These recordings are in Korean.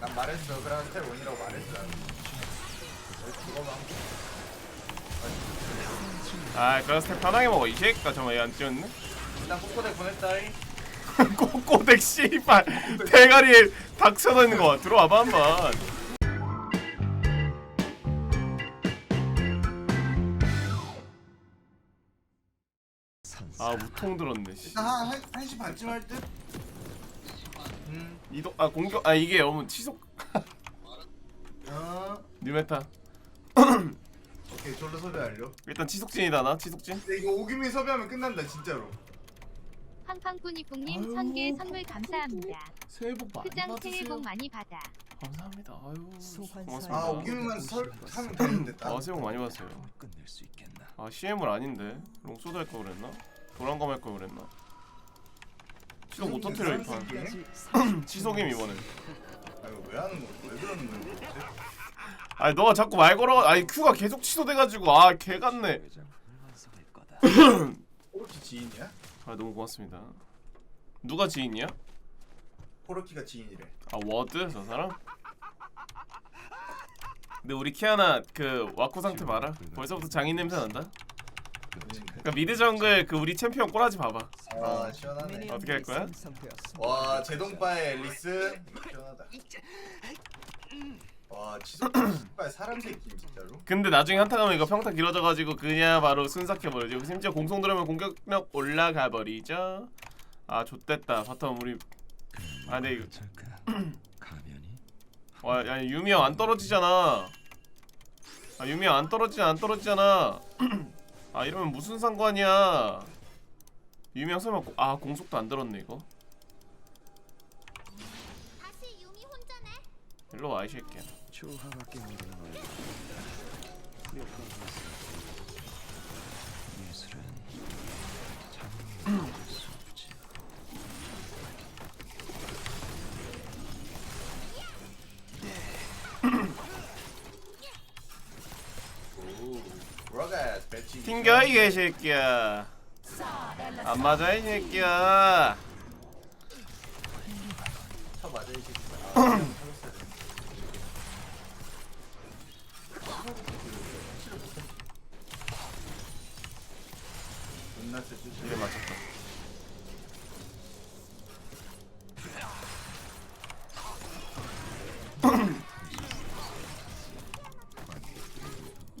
난 말했어. 그래 스텔 원이라고 말했어. 아 그럼 스텝 편하게 먹어 이 새끼가 정말 얘안 찌었네? 일단 꼬꼬대 보냈다이. 꼬꼬댁 씨발 대가리에 닭 쳐져 있는 거 들어와봐 한번 아 무통 들었네 씨. 일단 한, 한, 한시 반쯤 할 듯? 음. 이동 아 공격 아 이게 너무 치속 어. 뉴메타 오케이 졸로 섭외 완료. 일단 치속진이다 나 치속진 근데 이거 오규민 섭외하면 끝난다 진짜로. 팡팡꾸니뿡님 아유, 1000개 선물 감사합니다. 새해 복 많이 크장 새해 받으세요 복 많이 받아. 감사합니다 아유 고맙습니다 아 오규민만 설 하면 되는데 딱. 아 새해 복 많이 받으세요 끝낼 수 있겠나? 아 CM을 아닌데 롱소드 할걸 그랬나? 도란검 할걸 그랬나? 치속 못 터트려 이판 치속임 이번에 아 이거 왜 하는 거야? 왜 그러는 거야? 아니 너가 자꾸 말 걸어 아니 큐가 계속 취소돼가지고 아 개같네. 코르키 지인이야? 아 너무 고맙습니다 누가 지인이야? 코르키가 지인이래. 아 워드 저 사람? 근데 우리 키아나 그 와쿠 상태 봐라 벌써부터 장인 냄새 난다 그러니까 미드 정글 그 우리 챔피언 꼬라지 봐봐 아 시원하네. 어떻게 할 거야? 와 제동바의 앨리스 시원하다. 와 치속 씨발 사람 새끼 진짜로. 근데 나중에 한타 가면 이거 평타 길어져가지고 그냥 바로 순삭해 버리죠 심지어 공성 들으면 공격력 올라가 버리죠 아 좆됐다 바텀 우리 아 근데 이거? 가면이 와 아니 유미 형안 떨어지잖아 아 유미 형안 떨어지지 안 떨어지잖아 아 이러면 무슨 상관이야? 형 설마 고- 아 공속도 안 들었네 이거. 일로 와 이 새끼야. 조화밖에 모르는 튕겨 이 개새끼야 안 맞아 이 새끼야 쳐 맞아. 이래 맞췄다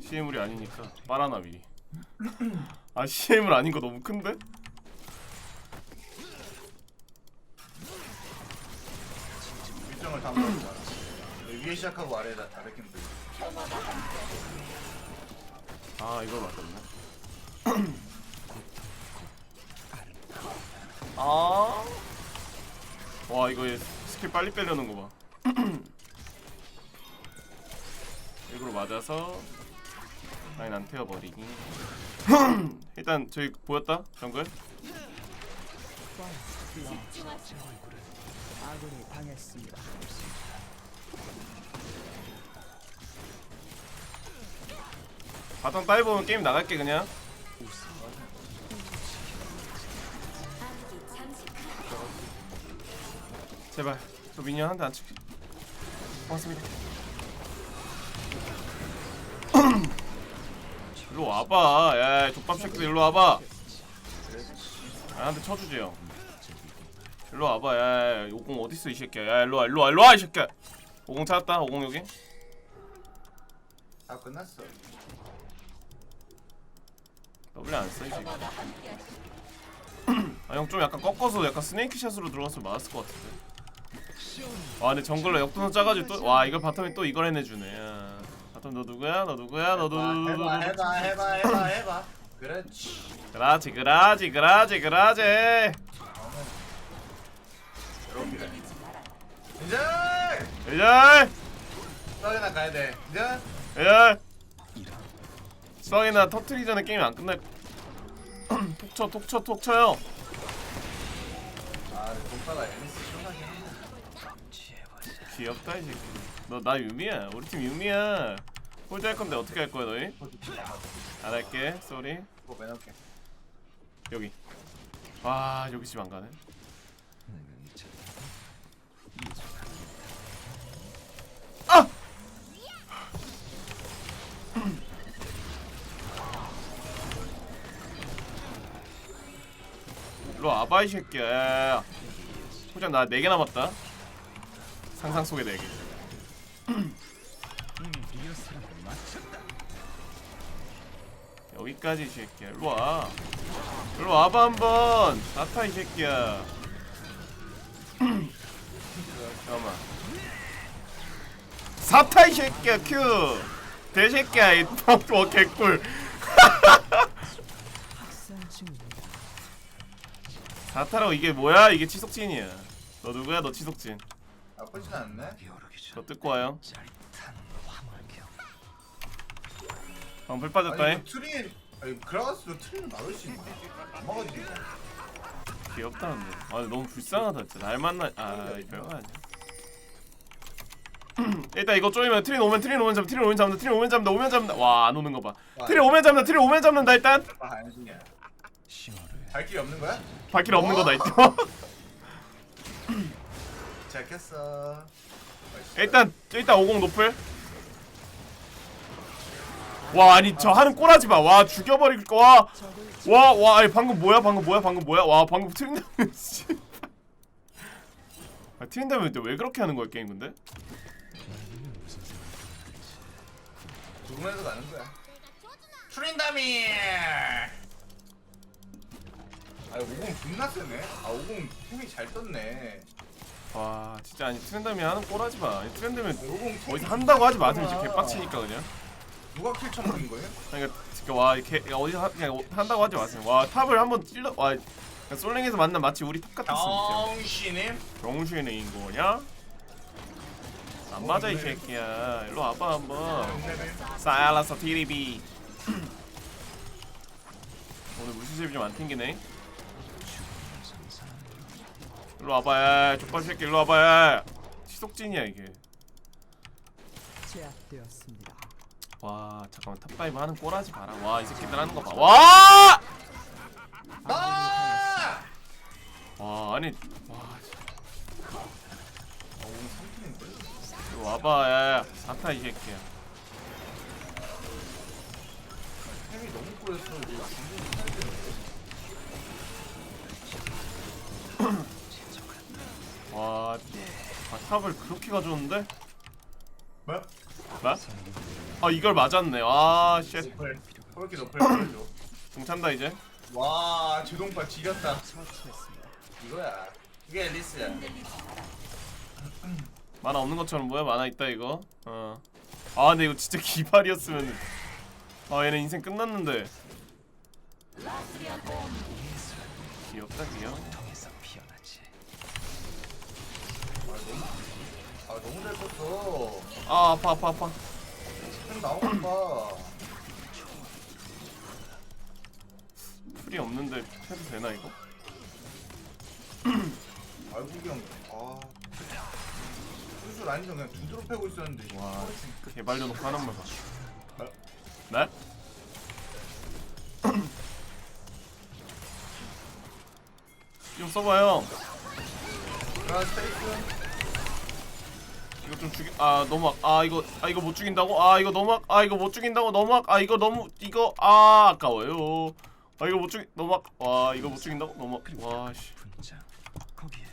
CM물이 아니니까 바나나 미리 아 CM물 아닌 거 너무 큰데? 일정을 다 먹었잖아. 위에 시작하고 아래에다 다 베끼면 돼. 아 이걸 맞췄네 아. 와 이거 얘 스킬 빨리 빼려는 거 봐. 일부러 맞아서 라인 안 태워버리기. 일단 저기 보였다 정글. 바텀 따위 보면 게임 나갈게 그냥. 제발 저 미니언 한대안 치게. 고맙습니다. 일로 와봐. 야, 족밥 새끼들 일로 와봐. 아, 한대 쳐주지 형. 일로 와봐. 야, 야, 오공 어디 있어 이 새끼야. 야, 일로 와, 일로 와, 일로 와이 새끼야. 오공 찾았다. 오공 여기. 다 끝났어. W 안 써, 이 새끼. 아, 형 좀 약간 꺾어서 약간 스네이크 샷으로 들어갔으면 맞았을 것 같은데. 와, 근데 정글러 역동선 짜가지고 또, 와, 이걸 바텀이 또 이걸 해내주네. 야. 바텀 너 누구야? 너 누구야? 너 누구? 해봐 해봐 해봐 해봐 해봐. 그렇지. 그라지, 그라지, 그라지, 그라지. 이렇게. 이제 이제, 서이나 가야 돼. 이제 이제. 수학이나 터트리기 전에 게임이 안 끝날. 톡쳐, 톡쳐, 톡쳐요. 아, 동파가 앨리스 시원하게 한다. 지혜보자. 귀엽다 이 새끼. 너 나 유미야. 우리 팀 유미야. 홀드할 건데 어떻게 할 거야 너희? 안 할게 쏘리. 이거 매너게. 여기. 아 여기 집 안 가네. 아! 일로 아바이 새끼야. 포장 나 4개 남았다. 상상 속에 4개. 여기까지 이 새끼야. 일로와. 일로 와봐 한번. 나타 이 새끼야. 잠깐만. 사타 이 새끼야. 큐. 대새끼야 이 뻥tua 개꿀. 사타라고 이게 뭐야? 이게 치속진이야. 너 누구야? 너 치속진. 나쁘진 않네. 너 뜯고 와요 방풀 빠졌다. 아니 잉 이거 트린 아니 그라가스로 트린 막을 수 있나? 안 막아지지 이거. 귀엽다는데. 아 너무 불쌍하다 진짜. 날 만나 아 별거 아니야. 일단 이거 쪼이면 트린 오면 트린 오면 잡 트린 오면 잡는다 트린 오면 잡는다 오면 잡는다. 와 안 오는 거 봐. 트린 오면 잡는다 트린 오면 잡는다 일단. 아. 시오르 갈 길이 없는 거야? 발길 없는 거다 일단. 잘 켰어. 일단 일단 50 노플 와 아니 저 하는 꼬라지 마 와 죽여버릴 거 와 와 와 아니 방금 뭐야 방금 뭐야 방금 뭐야? 와 방금 트린다면 씨. 아, 트린다면 왜 그렇게 하는 거야 게임 근데? 죽으면서 가는 거야. 트린다미. 아50 존나 세네. 아50 힘이 잘 떴네. 와 진짜 아니 트렌드면 하는 꼬라지 마. 아니 50 어디서 한다고 하지 마세요. 진짜 개빡치니까 그냥 누가 킬 쳐먹인 거예요? 그러니까 진짜 와 이렇게 어디서 하, 그냥 한다고 하지 마세요 와 탑을 한번 찔러 와 그냥 솔랭에서 만난 마치 우리 탑 같았어 정신님. 병신의 거냐? 안 맞아 이 새끼야 일로 와봐 한번 사야라서 TVB 오늘 물수제비 좀안 튕기네 일로 와봐 야 족발 새끼 일로 와봐 야 시속진이야 이게 제압되었습니다. 와 잠깐만 탑다이브 하는 꼬라지 봐라 와 이 새끼들 하는 거봐 와! 아! 와 아니 와 어, 3킬인데? 이거 와봐 야 사타 이 새끼야 템이 너무 꼬였어. 되는데. 와 아, 탑을 그렇게 가져오는데? 뭐? 나? 아 이걸 맞았네 아쉣 노플. 그렇게 노플 보여줘. 중찬다 이제 와, 제동파 지렸다. 이거야. 이게 앨리스야. 만화 없는 것처럼 뭐야 만화 있다 이거 어 아 근데 이거 진짜 기발이었으면 아 얘네 인생 끝났는데 귀엽다 귀여워. 아, 너무 잘 컸어. 아 아파 아파 아파 템 나오는 거 풀이 없는데 해도 되나 이거? 형. 아. 수술 아니죠. 그냥 두드러 패고 있었는데. 와 개발려 놓고 하는 말 봐. 어? 네? 좀 써봐요. 아, 스테이크. 이거 좀 죽이 아 너무 아, 아 이거 아 이거 못 죽인다고 아 이거 너무 아, 아 이거 못 죽인다고 너무 아, 아 이거 너무 이거 아 아까워요. 아 이거 못 죽이 너무 아, 와 이거 못 죽인다고 너무 와씨. 거기에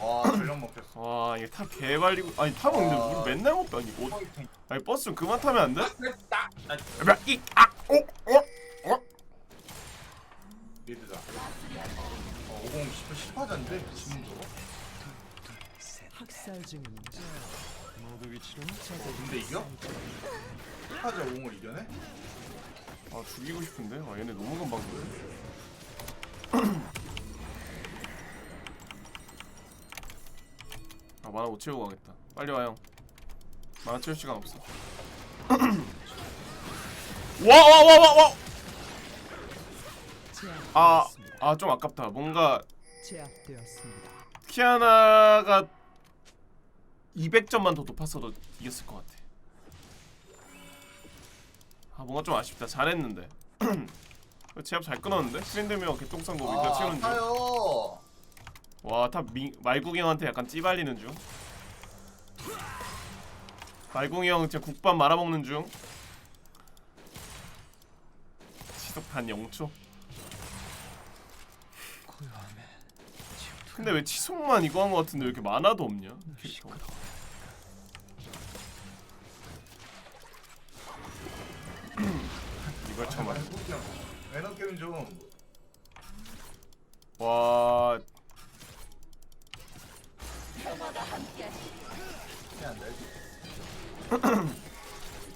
와, 전력 먹혔어. 와 이게 탑 개발리고 아니 탑은 근데 와. 우리 맨날 먹다 아니 뭐 아니 버스 좀 그만 타면 안 돼? 됐다. 아, 이아오오어 리드다. 어, 50 10 10화자인데 지금 저거? 학살 중입니다. 모두 위치로 근데 이겨? 10화자 50을 이겨내? 아 죽이고 싶은데 아 얘네 너무 금방 그래 아 만화 못 채우고 가겠다 빨리 와형 만화 채울 시간 없어 와 와 와 와와 아, 제압되었습니다. 아좀 아깝다 뭔가 제압되었습니다. 키아나가 200점만 더 높았어도 이겼을 것 같아 아 뭔가 좀 아쉽다 잘했는데 제압 잘 끊었는데? 트렌드미어 개똥싼 거 우리가 아, 채우는 중 아파요. 와탑 말국이 형한테 약간 찌발리는 중 말국이 형 진짜 국밥 말아먹는 중 시속 단 0초 후회함에 근데 왜 치속만 이거 한 거 같은데 왜 이렇게 만화도 없냐? 캐릭터. 이걸 참아. 에너 게임 좀와 해야 안 돼.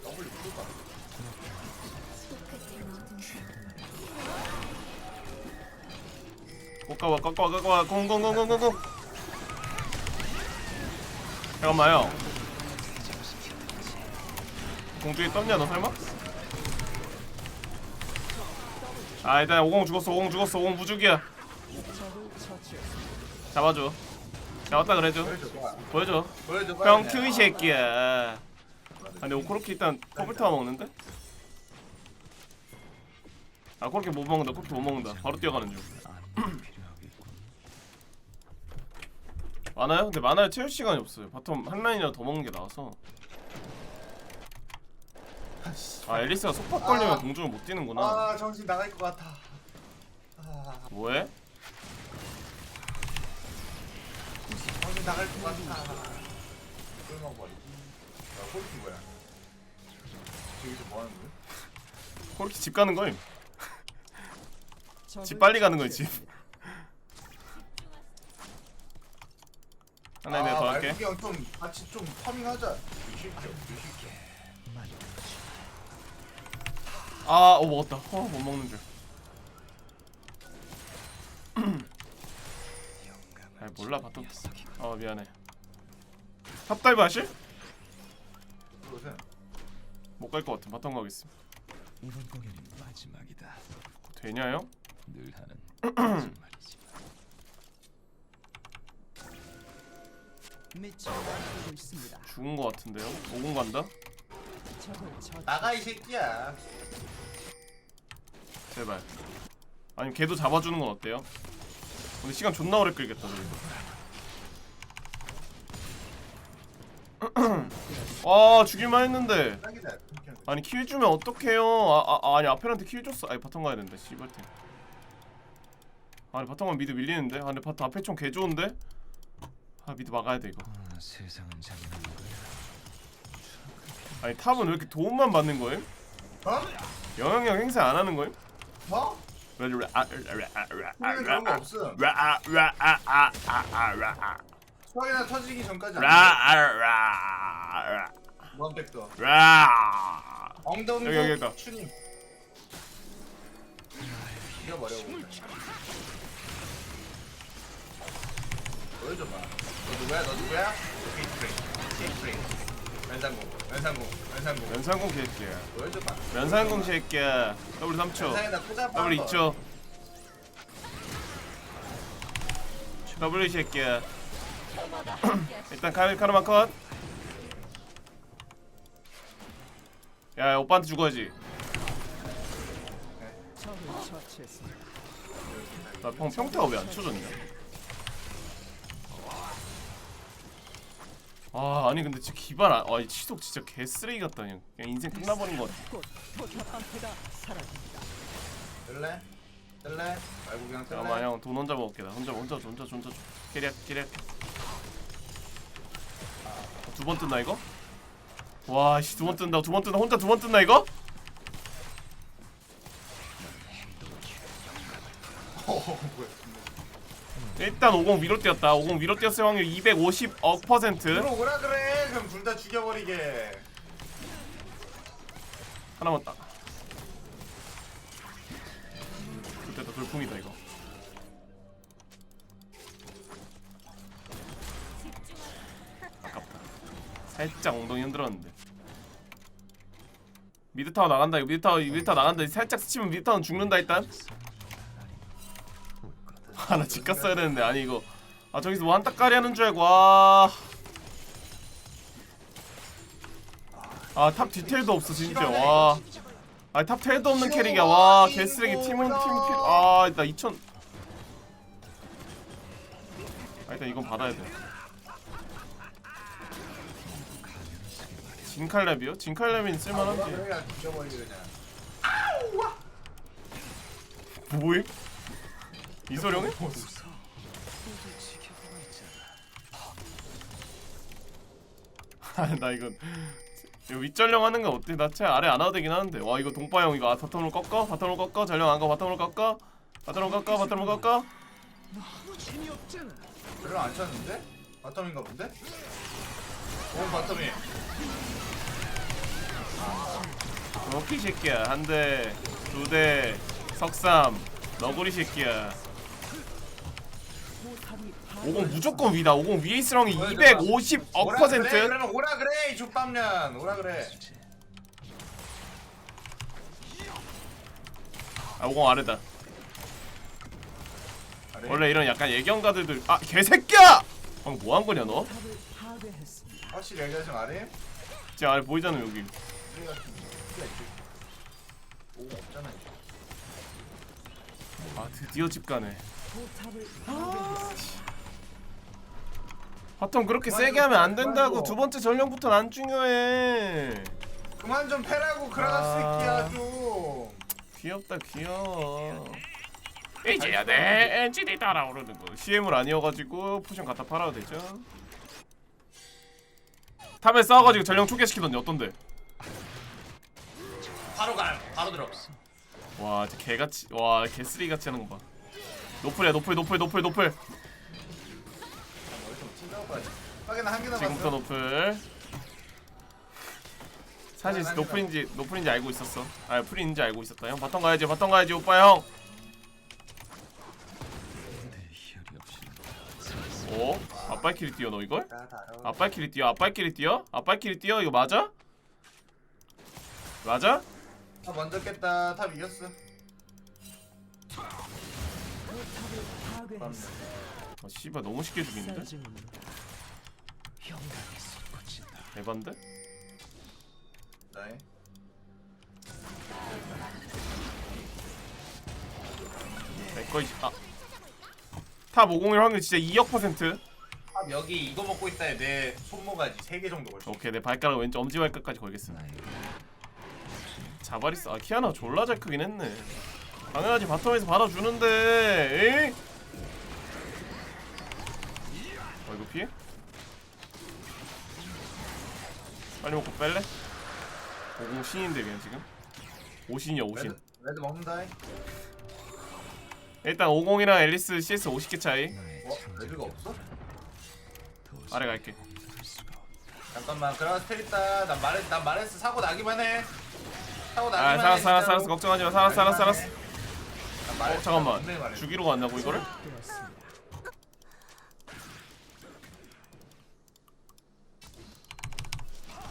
더블 풀까? 꺾어봐 꺾어봐 꺾어봐 공공공공공공 잠깐만요 공중에 떴냐 너 설마? 아 일단 50 죽었어 50 죽었어 50 무죽이야 잡아줘 잡았다 그래줘 보여줘 봐. 보여줘. 형 큐이 새끼야 아 근데 오코로키 일단 커플타워 먹는데? 아 그렇게 못 먹는다 그렇게 못 먹는다 바로 뛰어가는 중. 많아요? 근데 많아요 채울 시간이 없어요 바텀 한 라인이라도 더 먹는 게 나아서 아 앨리스가 속박 걸리면 아. 공중을 못 뛰는구나 아 정신 나갈 것 같아. 아 뭐해? 정신 나갈 것 같아. 꿀먹 버리기. 야 꼴찌 뭐야? 여기서 뭐 하는 거야? 그렇게 집 가는 거임 집 빨리 가는 거지 집 하나 내가 더 할게 말국이 형좀 같이 좀 파밍하자. 유실게 유실게. 아, 어 먹었다. 어, 못 먹는 줄. 아, 몰라 바텀. 어, 미안해. 탑다이브 하실? 그것은 못갈 것 같아. 이번 공연이 마지막이다. 되냐요? 늘 하는 거짓말이지. 죽은 것 같은데요? 오공 간다? 나가 이 새끼야. 제발. 아니 걔도 잡아주는 건 어때요? 근데 시간 존나 오래 끌겠다 저기서. 아 죽일만 했는데. 아니 킬 주면 어떡해요? 아, 아 아니 아페한테 킬 줬어. 아니 바텀 가야 된다. 씨발템. 아니 바텀 가면 미드 밀리는데. 아 근데 바텀 앞에 총개 좋은데. 아 미드 막아야 돼 이거. 아, 세상은 장난인 거야. 아니 탑은 왜 이렇게 도움만 받는 거임? 어? 영향력 행사 안 하는 거임? 뭐? 우리는 그런 거 없음. 수학이나 터지기 전까지 안 돼. 원백도. 여기, 여기 있다. 엉덩이도 추님. 이겨버려. 우리. 보여줘봐. 너 누구야? 너 누구야? 오케이, 프레임. 오케이, 프레임. 연상공. 연상공. 연상공. 면상공 새끼야 보여줘봐. 면상공 새끼야 W 3초 연상에다 꽂아봐. W 한번. 2초 W 새끼야 일단 카르 카르마 컷 야, 오빠한테 죽어야지. 나 평, 평타가 왜 안 쳐졌냐? 아, 아니 근데 진짜 기발 안, 아, 이 치속 진짜 개쓰레기 같다 그냥. 그냥 인생 끝나버린 것 같아. 뜰래? 뜰래? 말고 그냥 뜰래? 잠깐만 형, 돈 혼자 먹을게. 나 혼자 혼자 줘, 혼자 줘, 혼자 줘. 깨리야, 깨리야. 두번 뜬다 이거? 와, 씨, 두 번 뜬다, 두 번 뜬다, 혼자 두 번 뜬다 이거? 일단 50 위로 뛰었다. 50 위로 뛰었을 확률 250억 퍼센트. 들어오라 그래. 그럼 둘 다 죽여버리게. 하나만 딱. 그때다 돌풍이다 이거. 아깝다. 살짝 엉덩이 흔들었는데. 미드 타워 나간다. 이거 미드 타워 미드 타워 나간다. 살짝 스치면 미드 타워는 죽는다 일단. 하나 집 갔어야 되는데 아니 이거. 아 저기서 뭐 한따까리 하는 줄 알고 와. 아탑 디테일도 없어 진짜 와. 아탑 텔도 없는 캐릭이야 와 개쓰레기 팀은 팀 필요 아나 2000. 아 일단 이건 받아야 돼. 진칼랩이요? 진칼랩이 쓸만한지. 뭐임? 이소룡이? 아나 이거 이거 윗전령 하는 거 어때? 나 채 아래 안 와도 되긴 하는데 와 이거 동빠형 이거 아, 바텀으로 꺾어? 바텀으로 꺾어? 전령 안가 바텀으로 꺾어? 바텀으로 꺾어? 바텀으로 꺾어? 별로 안 쳤는데? 바텀인가 본데? 오 바텀이 오케이 새끼야 한대 두대 석삼 너구리 새끼야 50 무조건 위다. 50 위에 있으랑 오라 250억 그래 퍼센트. 그러면 오라 그래 이 족밥년. 오라 그래. 아50 아래다. 아래. 원래 이런 약간 예경가들도 아 개새끼야! 방금 뭐한 거냐 너? 확실히 얘기하시면 아래? 지금 아래 보이잖아 여기. 있지? 오 없잖아 이거. 아 드디어 집 가네. 포탑을 파괴했습니다. 바텀 그렇게 그만 세게 좀 하면 안 그만 된다고. 좀. 두 번째 전령부터는 안 중요해. 그만 좀 패라고 그라가스 아. 새끼야 좀 귀엽다 귀여워. 이제야 내 엔진이 달아오르는 거. CM을 아니어가지고 포션 갖다 팔아도 되죠? 탑에 싸워가지고 전령 초기화시키던데 어떤데? 바로 가 바로 들어 와 진짜 개같이 와 개쓰레기같이 하는 거봐. 노플이야 노플 노플 노플 노플 하긴 한 개나 지금부터 봤어 노플 사실 아, 노플인지 노플인지 알고 있었어 아 풀인지 알고 있었다 형 바텀 가야지 바텀 가야지 오빠 형 오? 앞발길이 뛰어 너 이걸? 앞발길이 뛰어 앞발길이 뛰어? 앞발길이 뛰어 이거 맞아? 맞아? 탑 먼저 깼다 탑 이겼어. 아 씨발 너무 쉽게 죽이는데? 에반데? 나이 내거 이아 탑 501 확률 진짜 2억 퍼센트 탑 여기 이거 먹고 있다 내 손모가지 3개 정도 걸쳐 오케이 내 발가락 왼쪽 엄지발끝까지 걸겠습니다 자바리스 아 키아나 졸라 잘 크긴 했네 당연하지 바텀에서 받아주는데 에이? 어 이거 피해? 빨리 먹고 뺄래? 오공 신인데 그냥 지금 오신이야 오신 레드, 레드 먹는다 일단 50이랑 앨리스 CS 50개 차이 나의 어? 레드가 없어? 아래 갈게. 잠깐만 텔 있다 난 말했 난 말했어 사고 나기만 해 사고 나기만 아 해 살았어 살았어. 살았어 걱정하지 마 살았어 살았어 살았어 난어 잠깐만. 죽이러 간다고 이거를? 되었습니다.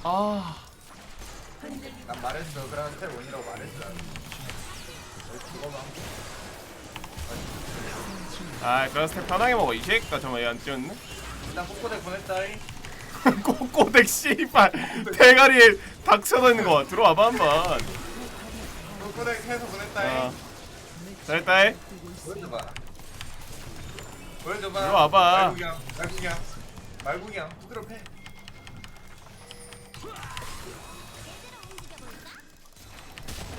아. 난 말했어. 텔 원이라고 말했어. 죽어봐 아 그래서 스텝 편하게 먹어. 이 새끼가 정말 얘안 뛰었네? 일단 꼬꼬대 보냈다이 꼬꼬댁 씨발. 대가리에 닭 쳐져 있는 거 봐. 들어와봐 한번. 꼬꼬대 해서 보냈다이 아 잘했다 해 보여줘봐. 보여줘봐. 일로 와봐. 말구경 말구경 말구경 후드로 패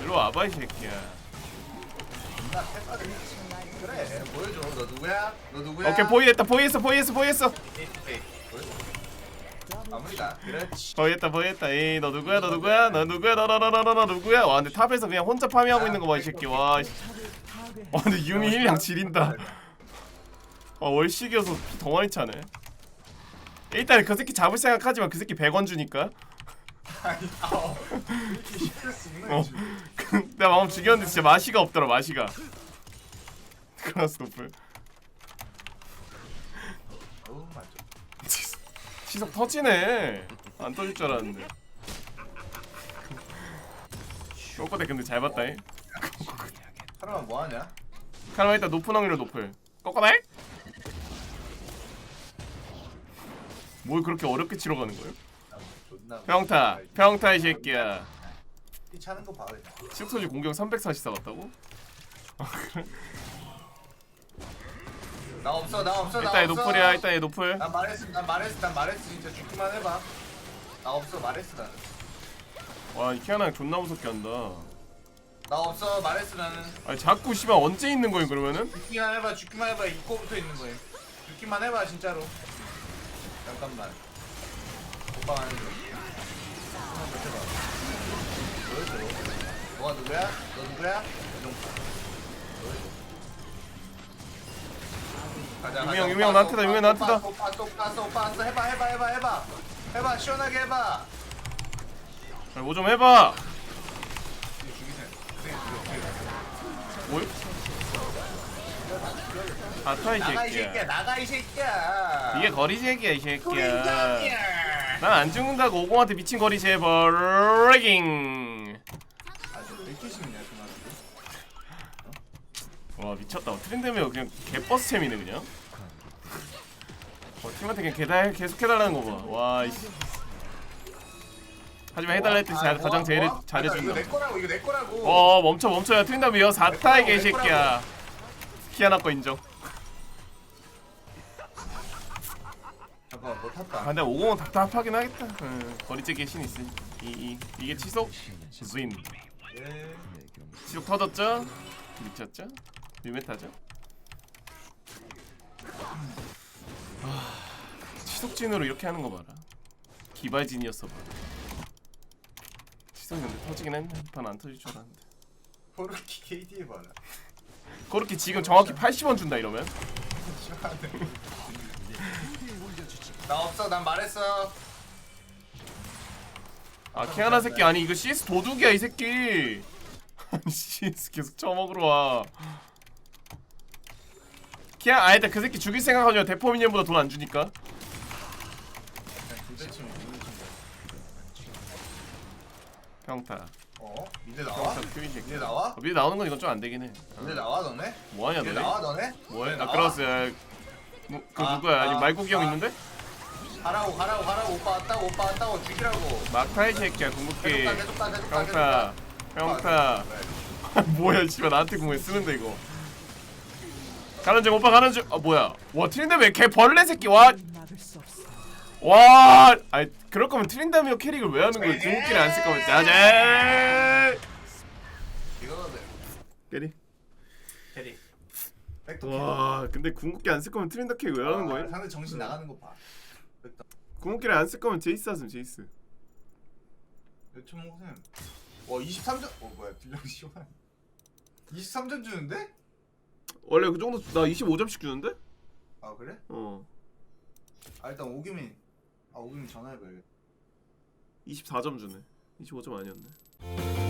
일로 와봐 이 새끼야. 그래 보여줘. 너 누구야? 너 누구야? 오케이 보이했다 보이했어 보이했어 보이했어. 마무리다. 그렇지. 보이했다 보이했다. 에이 너 누구야 너 누구야? 너 누구야? 너너너너너 누구야? 와 근데 탑에서 그냥 혼자 파밍하고 있는 거 봐 이 새끼. 와 씨. 탑을 파괴. 와 근데 유미 힐량 지린다. 와 월식이어서 피 많이 차네. 일단 그 새끼 잡을 생각하지만 그 새끼 100원 주니까. 아니 아우 이렇게 쉽게 쓰는 어. 거지 내가 마음 죽였는데 진짜 맛이가 없더라 맛이가. 크라스 노플. 어우 시석 터지네. 안 터질 줄 알았는데. 꼬꼬대 근데 잘 봤다 잉. 사람아 뭐하냐? 카르마 일단 높은 확률로 노플. 꼬꼬대 뭘 그렇게 어렵게 치러 가는 거예요? 존나 평타 평타 이 새끼야 이 차는 거 봐. 그냥. 시속소지 공격 344 같다고? 나 없어 나 없어 나 일단 얘 없어. 노플이야 일단 얘 노플. 난 말했어 난 말했어 난 말했어. 진짜 죽기만 해봐. 나 없어 말했어 나 와이 키아나 존나 무섭게 한다. 나 없어 말했어 나는. 아니 자꾸 씨발 언제 있는 거임 그러면은? 죽기만 해봐 죽기만 해봐. 입고부터 있는 거예요 죽기만 해봐 진짜로. 잠깐만. 오빠 거 너가 누구야? 너 누구야? 유명, 유명 나한테다, 유명 나한테다. 오빠 또 갔어 오빠 왔어 해봐 해봐 해봐 해봐 해봐 시원하게 해봐 뭐좀 해봐. 뭐요? 아타 이 나가 이 새끼야 새끼야. 나가 이 새끼야 이게 거리 새끼야 이 새끼야. 소리장이야 난안 죽는다고 오공한테 미친 거리 제버리깅. 와 미쳤다. 트렌드면 그냥 개버스 챔이네 그냥. 어, 팀한테 그냥 개달 계속 해달라는 거 봐. 와 이씨. 하지만 해달라 했더니 자, 가장 제일 이거 내 잘해준다. 거라고 이거 내 거라고 어 멈춰 멈춰야 트린다미어 사타의 개새끼야. 키아나 거 인정. 잠깐만 뭐아 탔다 근데 50은 답답하긴 하겠다. 응, 거리째 신 있으니 이, 이 이게 치속 주인 예 치속 터졌죠? 미쳤죠? 유메타죠? 아, 치속진으로 이렇게 하는 거 봐라. 기발진이었어 봐. 치속이 근데 터지긴 했네. 판안 터질 줄 알았는데. 포르키 KD 해봐라 그렇게 지금 정확히 80원 준다 이러면? 나 없어 난 말했어 아 키아나 새끼 아니 이거 CS 도둑이야 이 새끼. 아니 CS 계속 처먹으러 와. 키아 아 일단 그 새끼 죽일 생각하면 대포 미니언보다 돈 안 주니까. 그냥 평타. 어? 미드 나와? 평타 새끼. 미드 나와? 어, 미드 나오는 건 이건 좀 안 되긴 해. 미드 나와 너네? 뭐하냐 미드 너네? 나와 너네? 뭐해? 아 나와? 야. 뭐, 그 아, 누구야? 아니 아, 말국이 형 아. 있는데? 가라고 가라고 가라고 오빠 왔다고 오빠 왔다고 죽이라고 막타이 새끼야 궁극기. 계속 가 계속 가 계속 가 계속 평타. 가 평타. 뭐야 씨발 나한테 궁에 쓰는데 이거. 가는 중 오빠 가는 중. 아 뭐야? 와 트린데 왜개 벌레 새끼 와. 와, 아니 그럴 거면 트린다미어 캐릭을 왜 하는 거야? 궁극기를 안쓸 거면. 이거는 캐리. 캐리 와, 근데 궁극기 안 쓸 거면 트린다 캐릭 왜 하는 거야? 상대 정신 나가는 거 봐 궁극기를 안 쓸 거면 제이스 하세요, 제이스. 몇천 먹으셈 와 23점 어 뭐야 딜량 시원 23점 주는데? 원래 그 정도 나 25점씩 주는데? 아 그래? 어. 아 일단 오기민 아 오기민 전화해봐야겠다 24점 주네. 25점 아니었네.